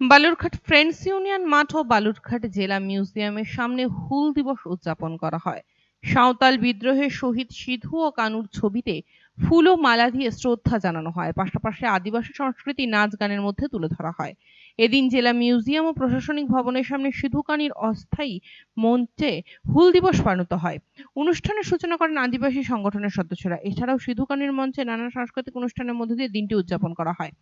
Balurghat friends union মাঠ ও বালুরঘাট জেলা মিউজিয়ামের সামনে হুল দিবস উদযাপন করা হয়। সাঁওতাল বিদ্রোহের শহীদ সিধু ও কানুর ছবিতে ফুল ও মালা দিয়ে শ্রদ্ধা জানানো হয়। পাশাপাশি আদিবাসী সংস্কৃতি নাচ গানের মধ্যে তুলে ধরা হয়। এদিন জেলা মিউজিয়াম ও প্রশাসনিক ভবনের সামনে সিধু কানির অস্থায়ী মঞ্চে হুল দিবস পালিত হয়। অনুষ্ঠানের সূচনা করেন আদিবাসী সংগঠনের সদস্যরা। এছাড়াও সিধু কানির মঞ্চে নানা সাংস্কৃতিক অনুষ্ঠানের মধ্যে দিয়ে দিনটি উদযাপন করা হয়।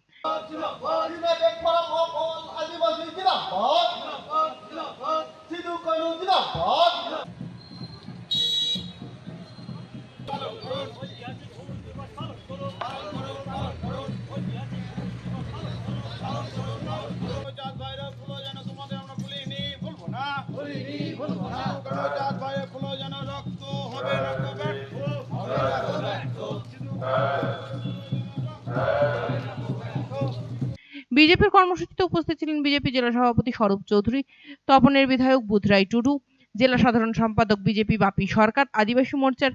বিজেপির কর্মসূচিতে উপস্থিত ছিলেন বিজেপি জেলা সভাপতি স্বরূপ চৌধুরী, তপনের বিধায়ক বুধরাই টুডু, জেলা সাধারণ সম্পাদক বিজেপি বাপি সরকার, আদিবাসী মোর্চার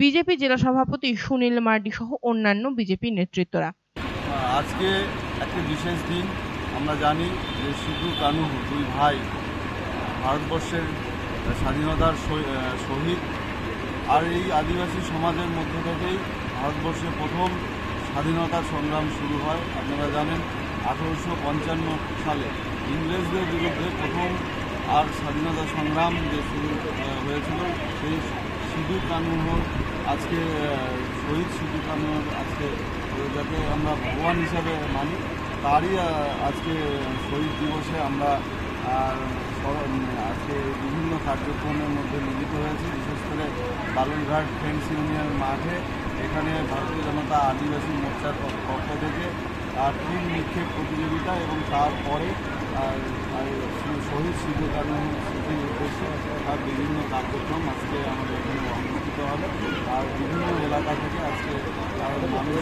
বিজেপি জেলা সভাপতি সুনীল মার্ডি সহ অন্যান্য বিজেপি নেতৃত্বরা। আজকে একটি বিশেষ দিন। আমরা জানি যে সিধু কানু দুই ভাই ভারতবর্ষের স্বাধীনতার শহীদ। আর এই আদিবাসী সমাজের মধ্য থেকেই ভারতবর্ষে প্রথম স্বাধীনতার সংগ্রাম শুরু হয়, আপনারা জানেন, আঠারোশো পঞ্চান্ন সালে। ইংরেজদের বিরুদ্ধে প্রথম আর স্বাধীনতা সংগ্রাম যে শুরু হয়েছিল, সেই সিধু কানুর আজকে শহীদ সিধু কানুর আজকে যাতে আমরা ভগবান হিসাবে মানি, তারই আজকে শহীদ দিবসে আমরা আজকে বিভিন্ন কার্যক্রমের মধ্যে মিলিত হয়েছি, বিশেষ করে বালুরঘাট ফ্রেন্ডস ইউনিয়ন মাঠে। এখানে ভারতীয় জনতা আদিবাসী মোর্চার পক্ষ থেকে আর তিন নিক্ষেপ প্রতিযোগিতা এবং তারপরে শহীদ সিধু কারণ স্মৃতির উদ্দেশ্যে আর বিভিন্ন কার্যক্রম আজকে আমাদের এখানে অনুষ্ঠিত হবে। আর বিভিন্ন এলাকা থেকে আজকে মানুষের মানুষ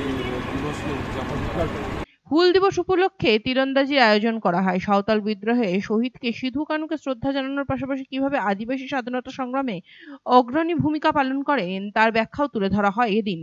এই দিবসকে উদযাপন করে। হুল দিবস উপলক্ষে তীরন্দাজির আয়োজন করা হয়। সাঁওতাল বিদ্রোহে শহীদকে সিধু কানুকে শ্রদ্ধা জানানোর পাশাপাশি কীভাবে আদিবাসী স্বাধীনতা সংগ্রামে অগ্রণী ভূমিকা পালন করেন তার ব্যাখ্যাও তুলে ধরা হয় এদিন।